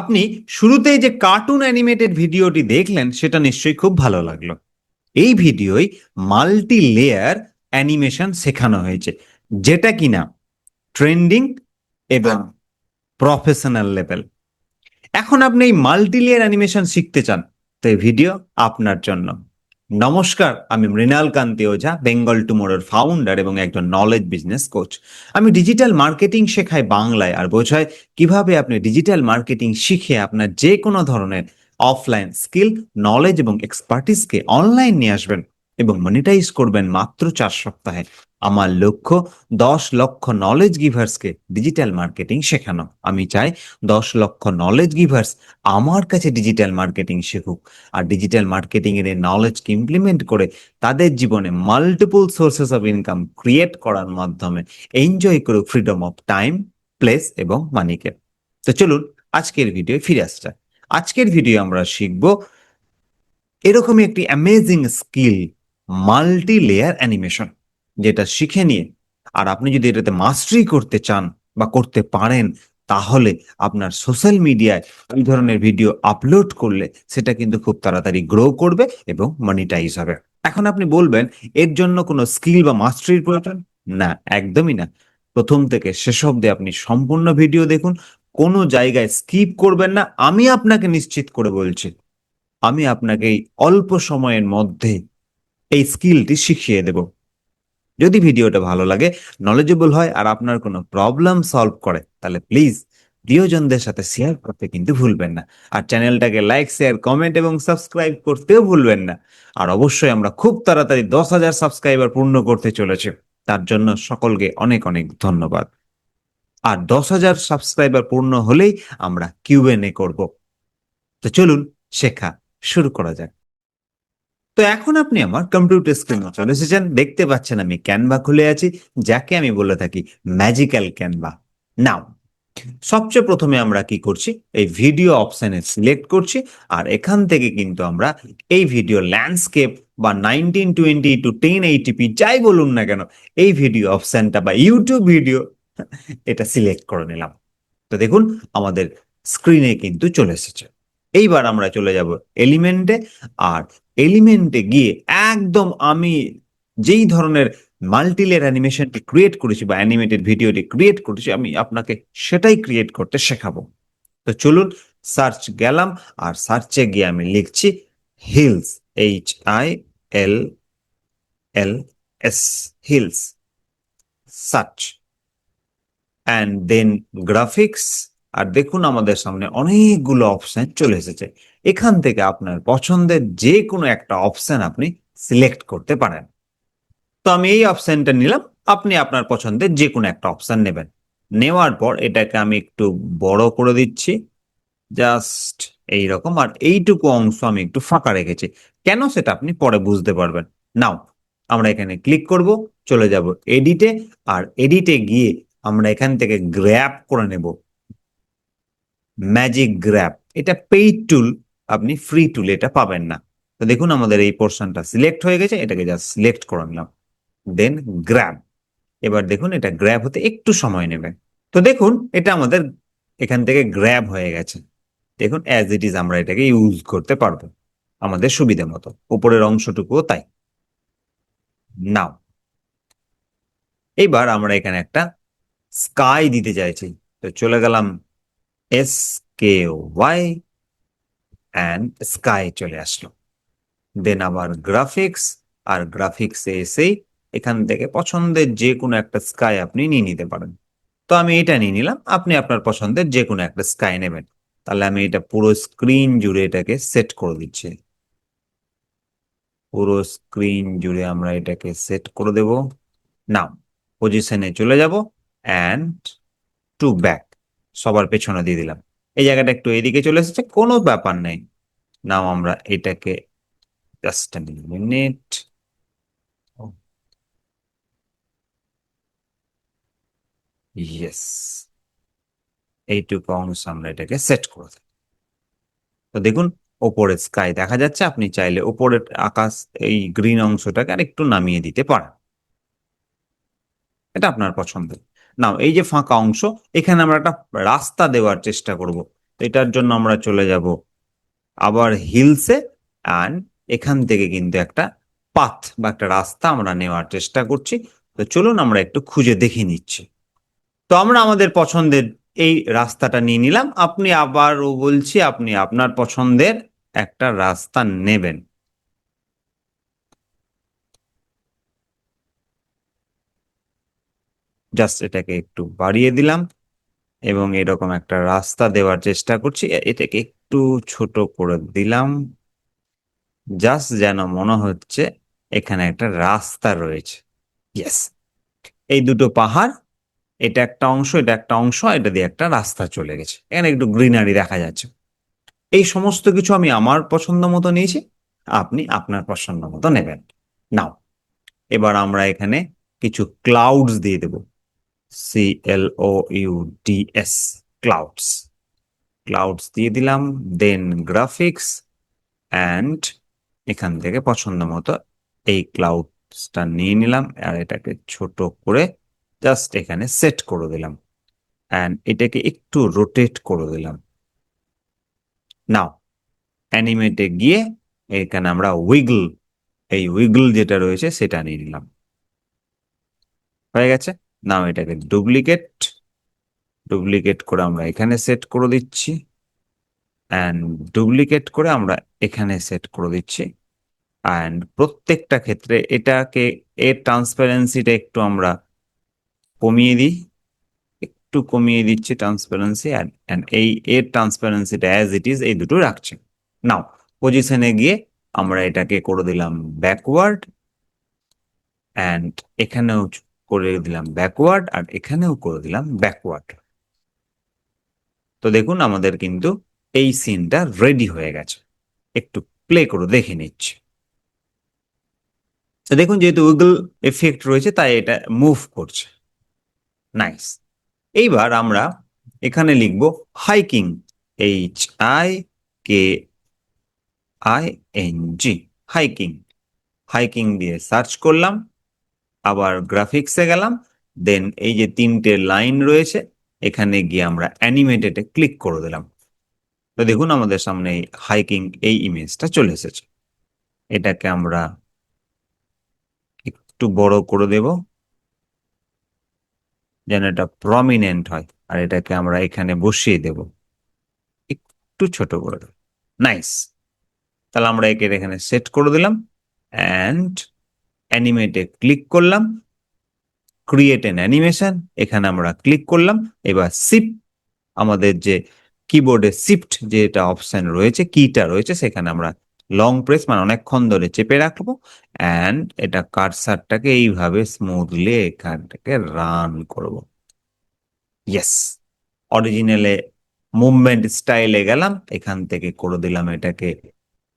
আপনি শুরুতেই যে কার্টুন অ্যানিমেটেড ভিডিওটি দেখলেন সেটা নিশ্চয়ই খুব ভালো লাগল। এই ভিডিওয় মাল্টি লেয়ার অ্যানিমেশন শেখানো হয়েছে যেটা কিনা ট্রেন্ডিং এবং প্রফেশনাল লেভেল এখন আপনি এই মাল্টি লেয়ার অ্যানিমেশন শিখতে চান তো এই ভিডিও আপনার জন্য। নমস্কার, আমি মৃণাল কান্তি ওঝা বেঙ্গল টুমোরোর ফাউন্ডার এবং একজন নলেজ বিজনেস কোচ আমি ডিজিটাল মার্কেটিং শেখাই বাংলায় আর বোঝায় কীভাবে আপনি ডিজিটাল মার্কেটিং শিখে আপনার যে কোনো ধরনের অফলাইন স্কিল নলেজ এবং এক্সপার্টিসকে অনলাইন নিয়ে আসবেন এবং মনিটাইজ করবেন মাত্র চার সপ্তাহে। আমার লক্ষ্য দশ লক্ষ নলেজ গিভার্সকে ডিজিটাল মার্কেটিং শেখানো। আমি চাই দশ লক্ষ নলেজ গিভার্স আমার কাছে ডিজিটাল মার্কেটিং শিখুক। আর ডিজিটাল মার্কেটিং এর নলেজকে ইমপ্লিমেন্ট করে তাদের জীবনে multiple sources of income create করার মাধ্যমে এনজয় করুক ফ্রিডম অফ টাইম প্লেস এবং মানিকে তো চলুন আজকের ভিডিও ফিরে আসছে আজকের ভিডিও আমরা শিখব এরকমই একটি amazing skill multi layer animation যেটা শিখে নিয়ে আর আপনি যদি এটাতে মাস্টারি করতে চান বা করতে পারেন, তাহলে আপনার সোশ্যাল মিডিয়ায় এই ধরনের ভিডিও আপলোড করলে সেটা কিন্তু খুব তাড়াতাড়ি গ্রো করবে এবং মনিটাইজ হবে। এখন আপনি বলবেন, এর জন্য কোনো স্কিল বা মাস্টারির প্রয়োজন? না, একদমই না। প্রথম থেকে শেষ অব্দি আপনি সম্পূর্ণ ভিডিও দেখুন, কোনো জায়গায় স্কিপ করবেন না। আমি আপনাকে নিশ্চিত করে বলছি, আমি আপনাকে এই অল্প সময়ের মধ্যে এই স্কিলটি শিখিয়ে দেব। যদি ভিডিওটা ভালো লাগে নলেজেবল হয় আর আপনার কোনো প্রবলেম সলভ করে, তাহলে প্লিজ প্রিয়জনদের সাথে শেয়ার করতে কিন্তু ভুলবেন না। আর চ্যানেলটাকে লাইক শেয়ার কমেন্ট এবং সাবস্ক্রাইব করতেও ভুলবেন না। আর অবশ্যই আমরা খুব তাড়াতাড়ি দশ হাজার সাবস্ক্রাইবার পূর্ণ করতে চলেছি। তার জন্য সকলকে অনেক অনেক ধন্যবাদ। আর দশ হাজার সাবস্ক্রাইবার পূর্ণ হলেই আমরা কিউএনএ করব। তো চলুন শেখা শুরু করা যাক। তো এখন আপনি আমার কম্পিউটার স্ক্রিনে চলে এসেছেন দেখতে পাচ্ছেন আমি ক্যানভা খুলে আছি, যাকে আমি বলে থাকি ম্যাজিক্যাল ক্যানভা নাও সবচেয়ে প্রথমে আমরা কি করছি? এই ভিডিও অপশনে সিলেক্ট করছি, আর এখান থেকে কিন্তু আমরা এই ভিডিও ল্যান্ডস্কেপ বা nineteen twenty to ten eighty p যাই বলুন না কেন, এই ভিডিও অপশনটা বা ইউটিউব ভিডিও এটা সিলেক্ট করে নিলাম। তো দেখুন, আমাদের স্ক্রিনে কিন্তু চলে এসেছে। এইবার আমরা চলে যাব এলিমেন্টে আর এলিমেন্টে গিয়ে একদম আমি যেই ধরনের মাল্টিলেয়ার অ্যানিমেশনটি ক্রিয়েট করেছি বা অ্যানিমেটেড ভিডিওটি ক্রিয়েট করেছি, আমি আপনাকে সেটাই ক্রিয়েট করতে শেখাবো। তো চলুন সার্চ গেলাম আর সার্চে গিয়ে আমি লিখছি hills H I L L S hills search and then graphics আর দেখুন আমাদের সামনে অনেকগুলো অপশন চলে এসেছে। এখান থেকে আপনার পছন্দের যে কোনো একটা অপশন আপনি সিলেক্ট করতে পারেন। তো আমি এই অপশনটা নিলাম, আপনি আপনার পছন্দের যে কোনো একটা অপশন নেবেন। নেওয়ার পর এটাকে আমি একটু বড় করে দিচ্ছি জাস্ট এই রকম আর এইটুকু অংশ আমি একটু ফাঁকা রেখেছি। কেন সেটা আপনি পরে বুঝতে পারবেন। নাও, আমরা এখানে ক্লিক করব, চলে যাব এডিটে আর এডিটে গিয়ে আমরা এখান থেকে গ্র্যাপ করে নেব। ম্যাজিক গ্র্যাপ এটা পেইড টুল আপনি ফ্রি টুল এটা পাবেন না। তো দেখুন আমাদের এই পোর্শনটা সিলেক্ট হয়ে গেছে, এটাকে জাস্ট সিলেক্ট করে নিলাম। দেন গ্র্যাব এবার দেখুন এটা গ্র্যাব হতে একটু সময় নেবে। তো দেখুন এটা আমাদের এখান থেকে গ্র্যাব হয়ে গেছে। দেখুন অ্যাজ ইট ইজ আমরা এটাকে ইউজ করতে পারব আমাদের সুবিধা মতো। উপরের অংশটুকুও তাই। নাও এইবার আমরা এখানে একটা স্কাই দিতে চাইছি। তো চলে গেলাম S K Y and sky চলে আসলো। দেন আবার গ্রাফিক্স আর গ্রাফিক্সে এসেই এখান থেকে পছন্দের যে কোনো একটা স্কাই আপনি নিয়ে নিতে পারেন। তো আমি এটা নিয়ে নিলাম, আপনি আপনার পছন্দের যে কোনো একটা স্কাই নেবেন। তাহলে আমি এটা পুরো স্ক্রিন জুড়ে এটাকে সেট করে দিচ্ছি। পুরো স্ক্রিন জুড়ে আমরা এটাকে সেট করে দেব। নাও পজিশনে চলে যাব অ্যান্ড টু ব্যাক সবার পেছনে দিয়ে দিলাম। এই জায়গাটা একটু এদিকে চলে এসেছে, কোনো ব্যাপার নেই। নাও আমরা এটাকে জাস্ট মিনিট ইয়েস এইটুকু অংশ আমরা এটাকে সেট করে দেব। তো দেখুন ওপরের স্কাই দেখা যাচ্ছে, আপনি চাইলে ওপরের আকাশ, এই গ্রিন অংশটাকে আর একটু নামিয়ে দিতে পারেন। এটা আপনার পছন্দের। নাও, এই যে ফাঁকা অংশ, এখানে আমরা একটা রাস্তা দেওয়ার চেষ্টা করব। তো এটার জন্য আমরা চলে যাব আবার হিলসে অ্যান্ড এখান থেকে কিন্তু একটা পাথ বা একটা রাস্তা আমরা নেওয়ার চেষ্টা করছি। তো চলুন আমরা একটু খুঁজে দেখে নিচ্ছি। তো আমরা আমাদের পছন্দের এই রাস্তাটা নিয়ে নিলাম। আপনি আবারও বলছি, আপনি আপনার পছন্দের একটা রাস্তা নেবেন। জাস্ট এটাকে একটু বাড়িয়ে দিলাম এবং এরকম একটা রাস্তা দেওয়ার চেষ্টা করছি। এটাকে একটু ছোট করে দিলাম। জাস্ট যেন মনে হচ্ছে এখানে একটা রাস্তা রয়েছে। ইয়েস এই দুটো পাহাড়, এটা একটা অংশ, এটা একটা অংশ, এটা দিয়ে একটা রাস্তা চলে গেছে। এখানে একটু গ্রিনারি দেখা যাচ্ছে। এই সমস্ত কিছু আমি আমার পছন্দ মতো নিয়েছি। আপনি আপনার পছন্দ মতো নেবেন। নাও এবার আমরা এখানে কিছু ক্লাউডস দিয়ে দেব। C L O U D S clouds clouds দিয়ে দিলাম দেন গ্রাফিক্স অ্যান্ড এখান থেকে পছন্দ মতো এই ক্লাউডসটা নিয়ে নিলাম, আর এটাকে ছোট করে জাস্ট এখানে সেট করে দিলাম অ্যান্ড এটাকে একটু রোটেট করে দিলাম। নাও অ্যানিমেটে গিয়ে এখানে আমরা উইগল এই উইগল যেটা রয়েছে সেটা নিয়ে নিলাম। হয়ে গেছে? নাও এটাকে ডুপ্লিকেট ডুপ্লিকেট করে আমরা এখানে সেট করে দিচ্ছি অ্যান্ড ডুপ্লিকেট করে আমরা এখানে সেট করে দিচ্ছি। অ্যান্ড প্রত্যেকটা ক্ষেত্রে এটাকে, এর ট্রান্সপারেন্সিটা একটু আমরা কমিয়ে দিই। একটু কমিয়ে দিচ্ছি ট্রান্সপারেন্সি অ্যান্ড এই, এর ট্রান্সপারেন্সিটা অ্যাজ ইট ইজ এই দুটো রাখছে। নাও পজিশনে গিয়ে আমরা এটাকে করে দিলাম ব্যাকওয়ার্ড অ্যান্ড এখানেও করে দিলাম ব্যাকওয়ার্ড আর এখানেও করে দিলাম ব্যাকওয়ার্ড তো দেখুন আমাদের কিন্তু এই সিনটা রেডি হয়ে গেছে। একটু প্লে করে দেখে নিচ্ছি। দেখুন যেহেতু উইগল এফেক্ট রয়েছে, তাই এটা মুভ করছে। নাইস এইবার আমরা এখানে লিখব hiking H I K I N G hiking hiking দিয়ে সার্চ করলাম। আবার গ্রাফিক্সে গেলাম দেন এই যে তিনটে লাইন রয়েছে, এখানে গিয়ে আমরা অ্যানিমেটেডে ক্লিক করে দিলাম। তো দেখুন আমাদের সামনে এই হাইকিং এই ইমেজটা চলে এসেছে। এটাকে আমরা একটু বড় করে দেব, যেন এটা প্রমিনেন্ট হয়, আর এটাকে আমরা এখানে বসিয়ে দেব। একটু ছোট করে। দেব নাইস তাহলে আমরা একে এখানে সেট করে দিলাম অ্যান্ড অ্যানিমেটে ক্লিক করলাম ক্রিয়েট এন অ্যানিমেশন এখানে আমরা ক্লিক করলাম, এবার সিপ আমাদের যে কিবোর্ডে শিফট যেটা অপশন রয়েছে কিটা রয়েছে, সেখানে আমরা লং প্রেস মানে অনেকক্ষণ ধরে চেপে রাখব অ্যান্ড এটা কারসারটাকে এইভাবে স্মুথলি এখানটাকে রান করব। ইয়েস অরিজিনালে মুভমেন্ট স্টাইলে গেলাম, এখান থেকে করে দিলাম এটাকে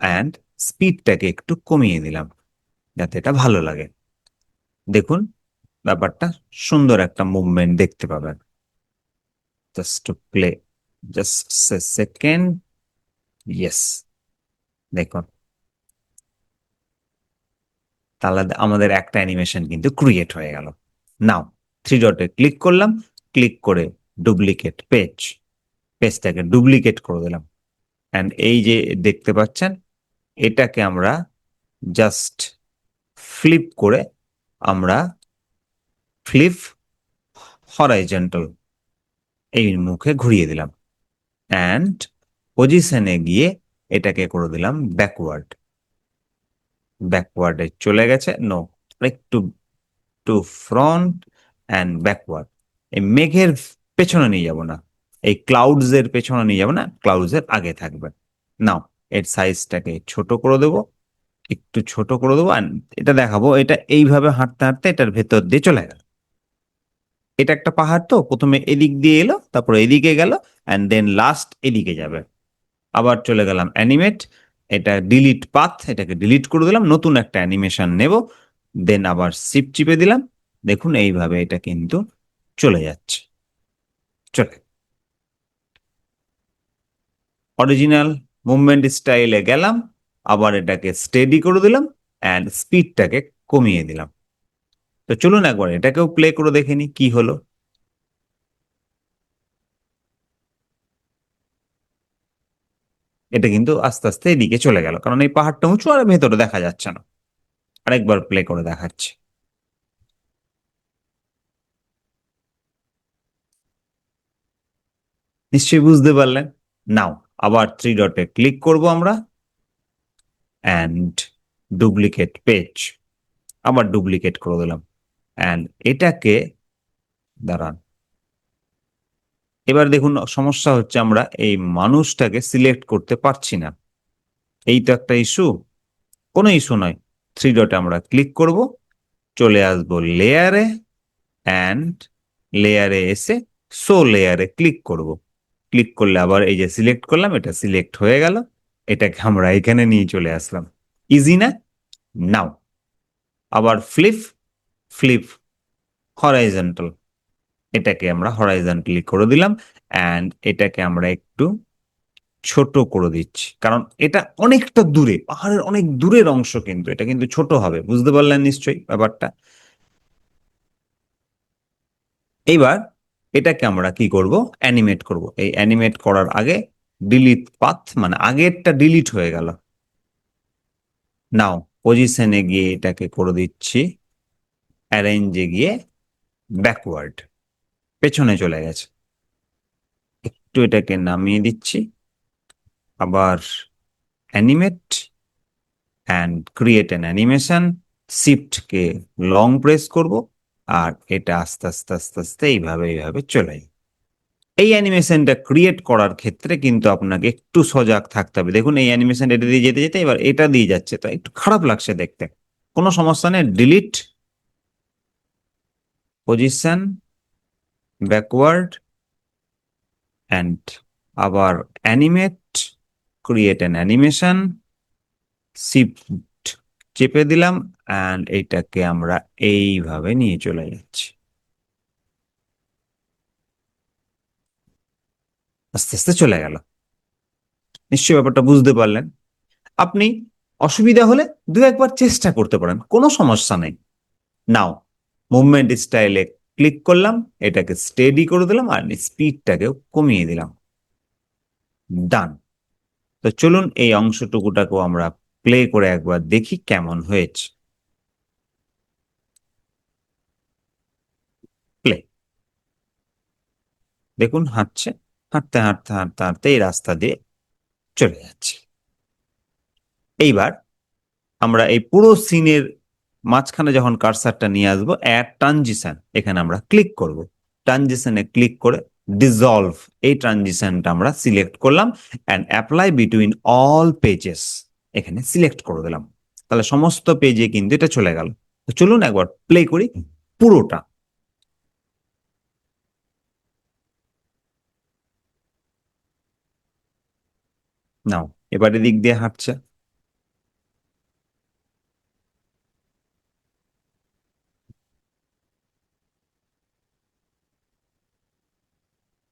অ্যান্ড স্পিডটাকে একটু কমিয়ে দিলাম। যাতে এটা ভালো লাগে। দেখুন, ব্যাপারটা সুন্দর একটা মুভমেন্ট দেখতে পাবেন। Just play just second yes দেখুন। তাহলে আমাদের একটা অ্যানিমেশন কিন্তু ক্রিয়েট হয়ে গেল। নাও থ্রি ডটে ক্লিক করলাম ক্লিক করে ডুপ্লিকেট পেজ পেজটাকে ডুপ্লিকেট করে দিলাম। অ্যান্ড এই যে দেখতে পাচ্ছেন, এটাকে আমরা জাস্ট ফ্লিপ করে আমরা ফ্লিপ হরাইজেন্টাল এই মুখে ঘুরিয়ে দিলাম। অ্যান্ড পজিশনে গিয়ে এটাকে করে দিলাম ব্যাকওয়ার্ড ব্যাকওয়ার্ডে চলে গেছে। নো একটু টু ফ্রন্ট অ্যান্ড ব্যাকওয়ার্ড এই মেঘের পেছনে নিয়ে যাব না। এই ক্লাউডস এর পেছনে নিয়ে যাব না। ক্লাউডস এর আগে থাকবে। নাও এর সাইজটাকে ছোট করে দেবো। একটু ছোট করে দেবো এটা দেখাবো। এটা এইভাবে হাঁটতে হাঁটতে এটার ভেতর দিয়ে চলে গেল। এটা একটা পাহাড় তো, প্রথমে এদিক দিয়ে এলো, তারপর এদিকে গেল অ্যান্ড দেন লাস্ট এদিকে যাবে। আবার চলে গেলাম অ্যানিমেট এটা ডিলিট পাথ এটাকে ডিলিট করে দিলাম, নতুন একটা অ্যানিমেশন নেব দেন আবার সিপ চিপে দিলাম। দেখুন এইভাবে এটা কিন্তু চলে যাচ্ছে। চলে। অরিজিনাল মুভমেন্ট স্টাইলে গেলাম। আবার এটাকে স্টেডি করে দিলাম অ্যান্ড স্পিডটাকে কমিয়ে দিলাম। তো চলুন একবার এটাকেও প্লে করে দেখে নি কি হলো। এটা কিন্তু আস্তে আস্তে এদিকে চলে গেল, কারণ এই পাহাড়টা উঁচু আর ভেতরে দেখা যাচ্ছে না। আরেকবার প্লে করে দেখাচ্ছি। নিশ্চয়ই বুঝতে পারলেন? নাও, আবার থ্রি ডটে ক্লিক করব আমরা। অ্যান্ড ডুপ্লিকেট পেজ আবার ডুপ্লিকেট করে দিলাম। অ্যান্ড এটাকে, দাঁড়ান। এবার দেখুন, সমস্যা হচ্ছে আমরা এই মানুষটাকে সিলেক্ট করতে পারছি না। এই তো একটা ইস্যু কোনো ইস্যু নয়। থ্রি ডটে আমরা ক্লিক করব। চলে আসব লেয়ারে অ্যান্ড লেয়ারে এসে সো লেয়ারে ক্লিক করব। ক্লিক করলে আবার এই যে সিলেক্ট করলাম, এটা সিলেক্ট হয়ে গেল। এটাকে আমরা এখানে নিয়ে চলে আসলাম। ইজি না? নাও আবার ফ্লিপ ফ্লিপ হরাইজেন্টাল এটাকে আমরা হরাইজেন্টালি করে দিলাম অ্যান্ড এটাকে আমরা একটু ছোট করে দিচ্ছি। কারণ এটা অনেকটা দূরে, পাহাড়ের অনেক দূরের অংশ কিন্তু, এটা কিন্তু ছোট হবে। বুঝতে পারলেন নিশ্চয়ই ব্যাপারটা? এইবার এটাকে আমরা কি করব? অ্যানিমেট করব। এই অ্যানিমেট করার আগে ডিলিট পাথ মানে আগেরটা ডিলিট হয়ে গেল। নাও পজিশনে গিয়ে এটাকে করে দিচ্ছি। অ্যারেঞ্জে গিয়ে ব্যাকওয়ার্ড পেছনে চলে গেছে। একটু এটাকে নামিয়ে দিচ্ছি। আবার animate and create an animation শিফটকে long press করব, আর এটা আস্তে আস্তে আস্তে আস্তে, এইভাবে এইভাবে চলে। এই অ্যানিমেশনটা ক্রিয়েট করার ক্ষেত্রে কিন্তু আপনাকে একটু সজাগ থাকতে হবে। দেখুন, এই অ্যানিমেশন এটা দিয়ে যেতে যেতে এবার এটা দিয়ে যাচ্ছে, তো একটু খারাপ লাগছে দেখতে। কোনো সমস্যা নেই ডিলিট পজিশন ব্যাকওয়ার্ড অ্যান্ড আবার animate create an animation shift চেপে দিলাম অ্যান্ড এইটাকে আমরা এইভাবে নিয়ে চলে যাচ্ছি। আস্তে আস্তে চলে গেল। নিশ্চয়ই ব্যাপারটা বুঝতে পারলেন। আপনি অসুবিধা হলে দু একবার চেষ্টা করতে পারেন, কোনো সমস্যা নেই। নাও মুভমেন্ট স্টাইলে ক্লিক করলাম, এটাকে স্টেডি করে দিলাম আর স্পিডটাকেও কমিয়ে দিলাম। ডান তো চলুন এই অংশটুকুটাকেও আমরা প্লে করে একবার দেখি কেমন হয়েছে। প্লে দেখুন, হাঁটছে। হাঁটতে হাঁটতে হাঁটতে হাঁটতে এই রাস্তা দিয়ে চলে যাচ্ছে। এইবার আমরা এই পুরো সিনের মাঝখানে যখন কারসারটা নিয়ে আসব অ্যাড ট্রানজিশন এখানে আমরা ক্লিক করব। ট্রানজিশনে ক্লিক করে ডিজলভ এই ট্রানজিশনটা আমরা সিলেক্ট করলাম and apply between all pages এখানে সিলেক্ট করে দিলাম। তাহলে সমস্ত পেজে কিন্তু এটা চলে গেল। চলুন একবার প্লে করি পুরোটা। নাও, এবারে দিক দিয়ে হাঁটছে।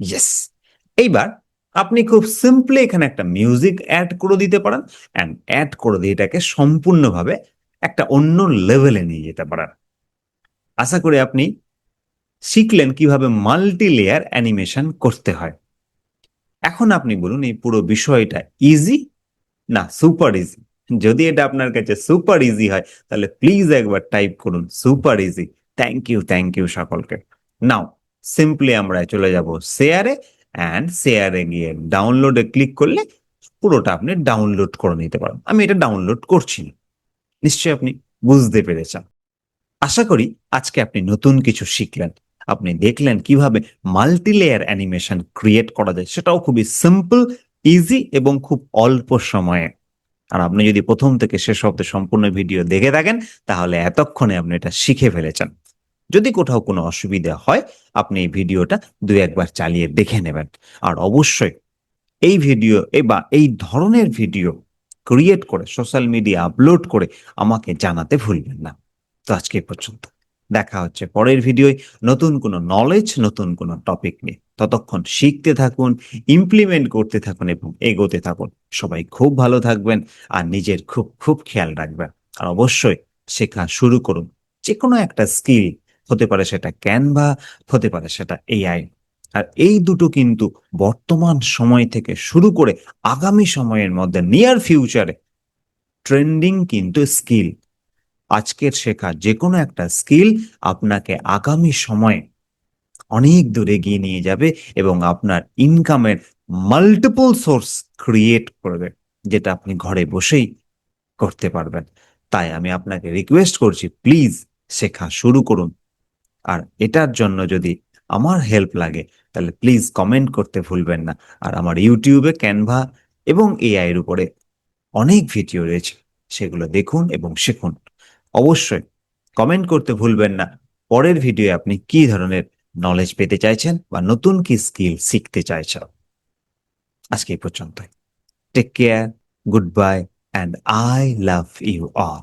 ইয়েস এইবার আপনি খুব সিম্পলি এখানে একটা মিউজিক অ্যাড করে দিতে পারেন অ্যান্ড অ্যাড করে দিয়ে এটাকে সম্পূর্ণভাবে একটা অন্য লেভেলে নিয়ে যেতে পারেন। আশা করি আপনি শিখলেন কীভাবে মাল্টি লেয়ার অ্যানিমেশন করতে হয়। এখন আপনি বলুন এই পুরো বিষয়টা ইজি না সুপার ইজি যদি এটা আপনার কাছে সুপার ইজি হয়, তাহলে প্লিজ একবার টাইপ করুন super easy thank you thank you সকলকে। নাও সিম্পলি আমরা চলে যাব শেয়ারে অ্যান্ড শেয়ারে গিয়ে ডাউনলোডে ক্লিক করলে পুরোটা আপনি ডাউনলোড করে নিতে পারেন। আমি এটা ডাউনলোড করছি নিশ্চয়ই আপনি বুঝতে পেরেছেন। আশা করি আজকে আপনি নতুন কিছু শিখলেন। আপনি দেখলেন কীভাবে মাল্টি লেয়ার অ্যানিমেশন ক্রিয়েট করা যায়, সেটাও খুবই সিম্পল ইজি এবং খুব অল্প সময়ে। আর আপনি যদি প্রথম থেকে শেষ অব্দি সম্পূর্ণ ভিডিও দেখে থাকেন, তাহলে এতক্ষণে আপনি এটা শিখে ফেলেছেন। যদি কোথাও কোনো অসুবিধা হয়, আপনি এই ভিডিওটা দুই একবার চালিয়ে দেখে নেবেন। আর অবশ্যই এই ভিডিও বা এই ধরনের ভিডিও ক্রিয়েট করে সোশ্যাল মিডিয়া আপলোড করে আমাকে জানাতে ভুলবেন না। তো আজকে পর্যন্ত। দেখা হচ্ছে। পরের ভিডিওয় নতুন কোনো নলেজ নতুন কোনো টপিক নিয়ে। ততক্ষণ শিখতে থাকুন ইমপ্লিমেন্ট করতে থাকুন এবং এগোতে থাকুন। সবাই খুব ভালো থাকবেন আর নিজের খুব খুব খেয়াল রাখবেন। আর অবশ্যই শেখা শুরু করুন। যে কোনো একটা স্কিল হতে পারে সেটা ক্যানভা হতে পারে সেটা এআই আর এই দুটো কিন্তু বর্তমান সময় থেকে শুরু করে আগামী সময়ের মধ্যে নিয়ার ফিউচারে ট্রেন্ডিং কিন্তু স্কিল আজকের শেখা যে কোনো একটা স্কিল আপনাকে আগামী সময়ে অনেক দূর এগিয়ে নিয়ে যাবে এবং আপনার ইনকামের মাল্টিপল সোর্স ক্রিয়েট করবে, যেটা আপনি ঘরে বসেই করতে পারবেন। তাই আমি আপনাকে রিকোয়েস্ট করছি প্লিজ শেখা শুরু করুন। আর এটার জন্য যদি আমার হেল্প লাগে, তাহলে প্লিজ কমেন্ট করতে ভুলবেন না। আর আমার ইউটিউবে ক্যানভা এবং এআইয়ের উপরে অনেক ভিডিও রয়েছে, সেগুলো দেখুন এবং শিখুন। অবশ্যই কমেন্ট করতে ভুলবেন না। পরের ভিডিও আপনি কি ধরনের নলেজ পেতে চাইছেন বা নতুন কি স্কিল শিখতে চাইছেন? আজকে এই পর্যন্তই। Take care good bye and I love you all